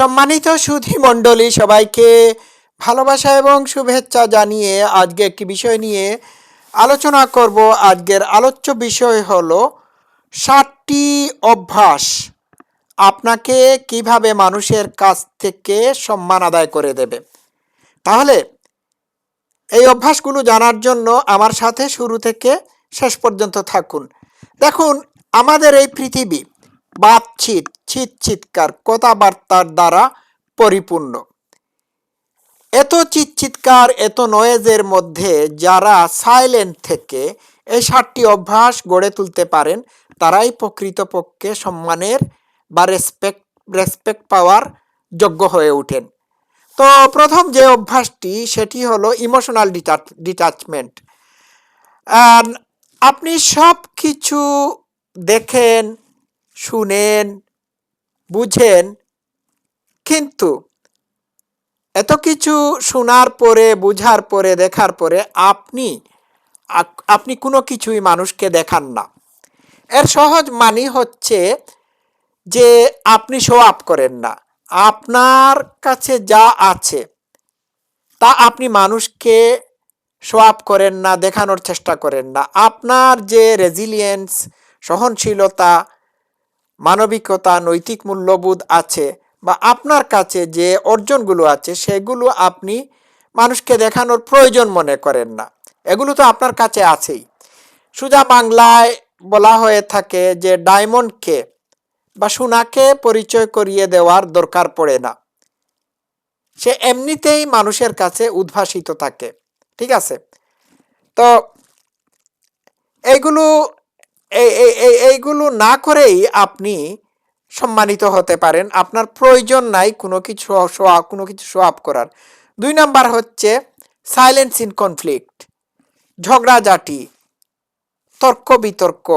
সম্মানিত সুধী মণ্ডলী, সবাইকে ভালোবাসা এবং শুভেচ্ছা জানিয়ে আজকে একটি বিষয় নিয়ে আলোচনা করব। আজকের আলোচ্য বিষয় হলো ষাটটি অভ্যাস আপনাকে কীভাবে মানুষের কাছ থেকে সম্মান আদায় করে দেবে। তাহলে এই অভ্যাসগুলো জানার জন্য আমার সাথে শুরু থেকে শেষ পর্যন্ত থাকুন। দেখুন, আমাদের এই পৃথিবী বাতছিত ছিট চিৎকার কথাবার্তার দ্বারা পরিপূর্ণ। এত চিৎকার এত নয়েজের মধ্যে যারা সাইলেন্ট থেকে এই সাতটি অভ্যাস গড়ে তুলতে পারেন, তারাই প্রকৃতপক্ষে সম্মানের বা রেসপেক্ট রেসপেক্ট পাওয়ার যোগ্য হয়ে ওঠেন। তো প্রথম যে অভ্যাসটি, সেটি হলো ইমোশনাল ডিটাচমেন্ট আপনি সব কিছু দেখেন শুনেন, বুঝেন। কিন্তু এত কিছু শোনার পরে, বুঝার পরে, দেখার পরে আপনি আপনি কোনো কিছুই মানুষকে দেখান না। এর সহজ মানি হচ্ছে যে আপনি শো আপ করেন না। আপনার কাছে যা আছে, তা আপনি মানুষকে শো আপ করেন না, দেখানোর চেষ্টা করেন না। আপনার যে রেজিলিয়েন্স সহনশীলতা মানবিকতা, নৈতিক মূল্যবোধ আছে বা আপনার কাছে যে অর্জনগুলো আছে, সেগুলো আপনি মানুষকে দেখানোর প্রয়োজন মনে করেন না। এগুলো তো আপনার কাছে আছেই। সুজা বাংলায় বলা হয়ে থাকে যে, ডায়মন্ডকে বা সোনাকে পরিচয় করিয়ে দেওয়ার দরকার পড়ে না। সে এমনিতেই মানুষের কাছে উদ্ভাসিত থাকে। ঠিক আছে? তো, এইগুলো এই, এই- এই- এইগুলো না করেই আপনি সম্মানিত হতে পারেন। আপনার প্রয়োজন নাই কোনো কিছু কোনো কিছু শো আপ করার। দুই নাম্বার হচ্ছে সাইলেন্স ইন কনফ্লিক্ট ঝগড়াঝাটি, তর্ক বিতর্ক,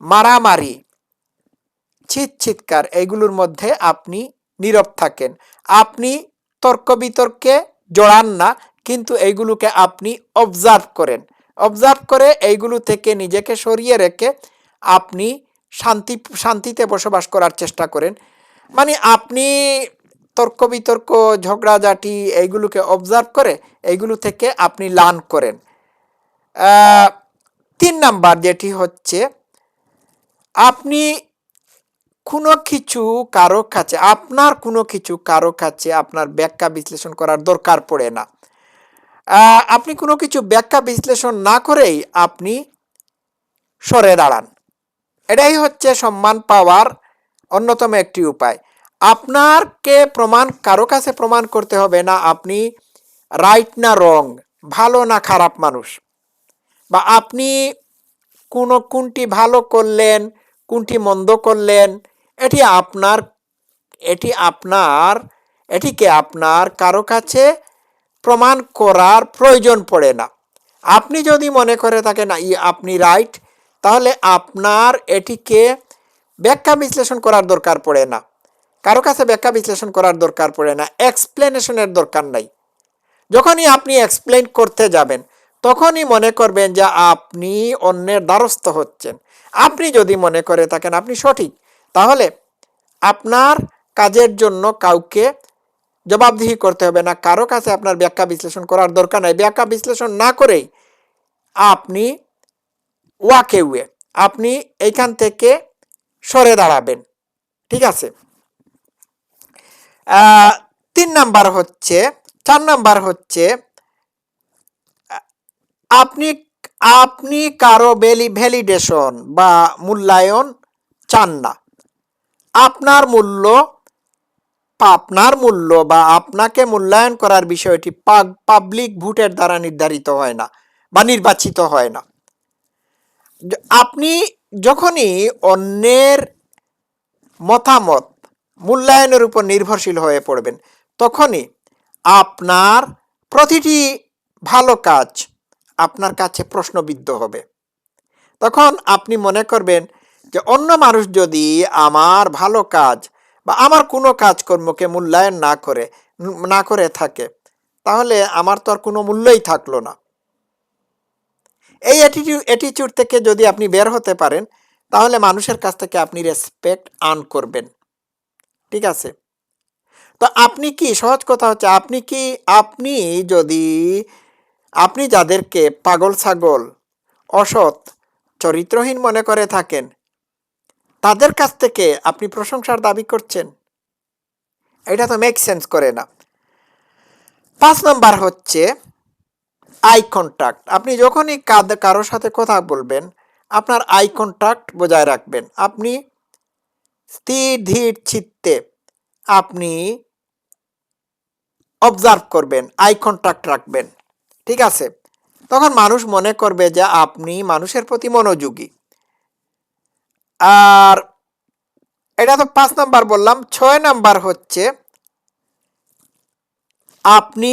মারামারি, ছিট চিৎকার এইগুলোর মধ্যে আপনি নীরব থাকেন। আপনি তর্ক বিতর্কে জড়ান না, কিন্তু এইগুলোকে আপনি অবজার্ভ করেন। অবজার্ভ করে এইগুলো থেকে নিজেকে সরিয়ে রেখে আপনি শান্তি, শান্তিতে বসবাস করার চেষ্টা করেন। মানে আপনি তর্ক বিতর্ক, ঝগড়াঝাটি এইগুলোকে অবজার্ভ করে এইগুলো থেকে আপনি লার্ন করেন। তিন নাম্বার যেটি হচ্ছে, আপনি কোনো কিছু কারও কাছে, আপনার কোনো কিছু কারও কাছে আপনার ব্যাখ্যা বিশ্লেষণ করার দরকার পড়ে না। আপনি কোনো কিছু ব্যাখ্যা বিশ্লেষণ না করেই আপনি সরে দাঁড়ান। এটাই হচ্ছে সম্মান পাওয়ার অন্যতম একটি উপায়। আপনারকে প্রমাণ, কারও কাছে প্রমাণ করতে হবে না আপনি রাইট না রং ভালো না খারাপ মানুষ। বা আপনি কোনো কোনটি ভালো করলেন, কোনটি মন্দ করলেন, এটি আপনার এটি আপনার, এটিকে আপনার কারও কাছে প্রমাণ করার প্রয়োজন পড়ে না। আপনি যদি মনে করে থাকেন আপনি রাইট, তাহলে আপনার এটিকে ব্যাখ্যা বিশ্লেষণ করার দরকার পড়ে না। কারও কাছে ব্যাখ্যা বিশ্লেষণ করার দরকার পড়ে না, এক্সপ্লেনেশনের দরকার নাই। যখনই আপনি এক্সপ্লেন করতে যাবেন, তখনই মনে করবেন যে আপনি অন্যের দ্বারস্থ হচ্ছেন। আপনি যদি মনে করে থাকেন আপনি সঠিক, তাহলে আপনার কাজের জন্য কাউকে জবাবদিহি করতে হবে। না, কারও কাছে আপনার ব্যাখ্যা বিশ্লেষণ করার দরকার নাই। ব্যাখ্যা বিশ্লেষণ না করেই আপনি ওয়াকে ওয়ে আপনি এইখান থেকে সরে দাঁড়াবেন। ঠিক আছে? তিন নাম্বার হচ্ছে, চার নাম্বার হচ্ছে, আপনি আপনি কারও ভ্যালি, ভ্যালিডেশন বা মূল্যায়ন চান না। আপনার মূল্য আপনার মূল্য বা আপনাকে মূল্যায়ন করার বিষয়টি পাবলিক ভোটের দ্বারা নির্ধারিত হয় না বা নির্বাচিত হয় না। আপনি যখনই অন্যের মতামত মূল্যায়নের উপর নির্ভরশীল হয়ে পড়বেন, তখনই আপনার প্রতিটি ভালো কাজ আপনার কাছে প্রশ্নবিদ্ধ হবে। তখন আপনি মনে করবেন যে অন্য মানুষ যদি আমার ভালো কাজ বা আমার কোনো কাজকর্মকে মূল্যায়ন না করে না করে থাকে, তাহলে আমার তো আর কোনো মূল্যই থাকল না। এই অ্যাটিটিউড অ্যাটিচিউড থেকে যদি আপনি বের হতে পারেন, তাহলে মানুষের কাছ থেকে আপনি রেসপেক্ট আর্ন করবেন। ঠিক আছে? তো আপনি কি, সহজ কথা হচ্ছে, আপনি কি, আপনি যদি, আপনি যাদেরকে পাগল ছাগল, অসৎ, চরিত্রহীন মনে করে থাকেন তাদের কাছ থেকে আপনি প্রশংসার দাবি করছেন? এটা তো মেক সেন্স করে না। পাঁচ নম্বর হচ্ছে আই কন্ট্যাক্ট আপনি যখনই কারোর সাথে কথা বলবেন, আপনার আই কন্ট্যাক্ট বজায় রাখবেন। আপনি স্থির, ধীর চিত্তে আপনি অবজার্ভ করবেন আই কন্ট্যাক্ট রাখবেন। ঠিক আছে? তখন মানুষ মনে করবে যে আপনি মানুষের প্রতি মনোযোগী। আর এটা তো পাঁচ নাম্বার বললাম, ছয় নাম্বার হচ্ছে আপনি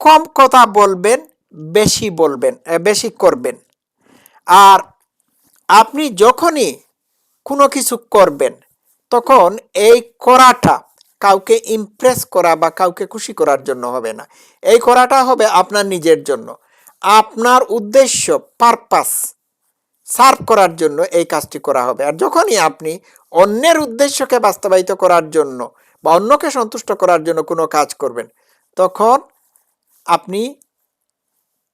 কম কথা বলবেন, বেশি বলবেন বেশি করবেন। আর আপনি যখনই কোনো কিছু করবেন, তখন এই করাটা কাউকে ইমপ্রেস করা বা কাউকে খুশি করার জন্য হবে না। এই করাটা হবে আপনার নিজের জন্য। আপনার উদ্দেশ্য পারপাস সার্ভ করার জন্য এই কাজটি করা হবে। আর যখনই আপনি অন্যের উদ্দেশ্যকে বাস্তবায়িত করার জন্য বা অন্যকে সন্তুষ্ট করার জন্য কোনো কাজ করবেন, তখন আপনি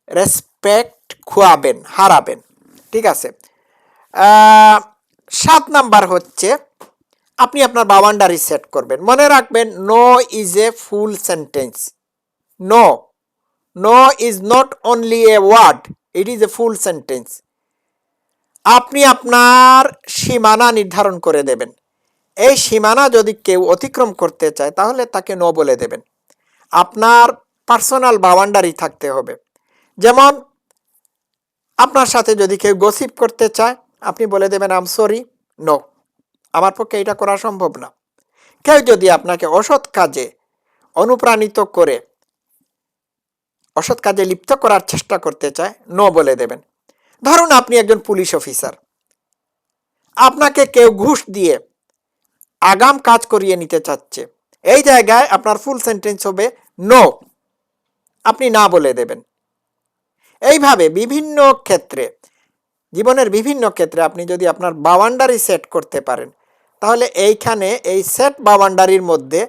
রেসপেক্ট খোয়াবেন, হারাবেন। ঠিক আছে? সাত নাম্বার হচ্ছে, আপনি আপনার বাউন্ডারি সেট করবেন। মনে রাখবেন no is a full sentence no no is not only a word it is a full sentence আপনি আপনার সীমানা নির্ধারণ করে দেবেন। এই সীমানা যদি কেউ অতিক্রম করতে চায়, তাহলে তাকে ন বলে দেবেন। আপনার পার্সোনাল বাউন্ডারি থাকতে হবে। যেমন, আপনার সাথে যদি কেউ গসিপ করতে চায়, আপনি বলে দেবেন আম সরি নো আমার পক্ষে এটা করা সম্ভব না। কেউ যদি আপনাকে অসৎ কাজে অনুপ্রাণিত করে, অসৎ কাজে লিপ্ত করার চেষ্টা করতে চায় ন বলে দেবেন। ধরুন আপনি একজন পুলিশ অফিসার। আপনাকে কেউ ঘুষ দিয়ে আগাম কাজ করিয়ে নিতে চাচ্ছে। এই জায়গায় আপনার ফুল সেন্টেন্স হবে নো আপনি না বলে দেবেন। এইভাবে বিভিন্ন ক্ষেত্রে, জীবনের বিভিন্ন ক্ষেত্রে আপনি যদি আপনার বাউন্ডারি সেট করতে পারেন, তাহলে এইখানে এই সেট বাউন্ডারির মধ্যে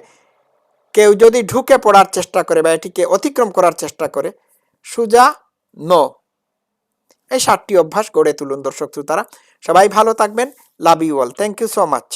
কেউ যদি ঢুকে পড়ার চেষ্টা করে বা এটিকে অতিক্রম করার চেষ্টা করে, সুজা নো এই সাতটি অভ্যাস গড়ে তুলুন দর্শক শ্রোতারা। সবাই ভালো থাকবেন। Love you all thank you so much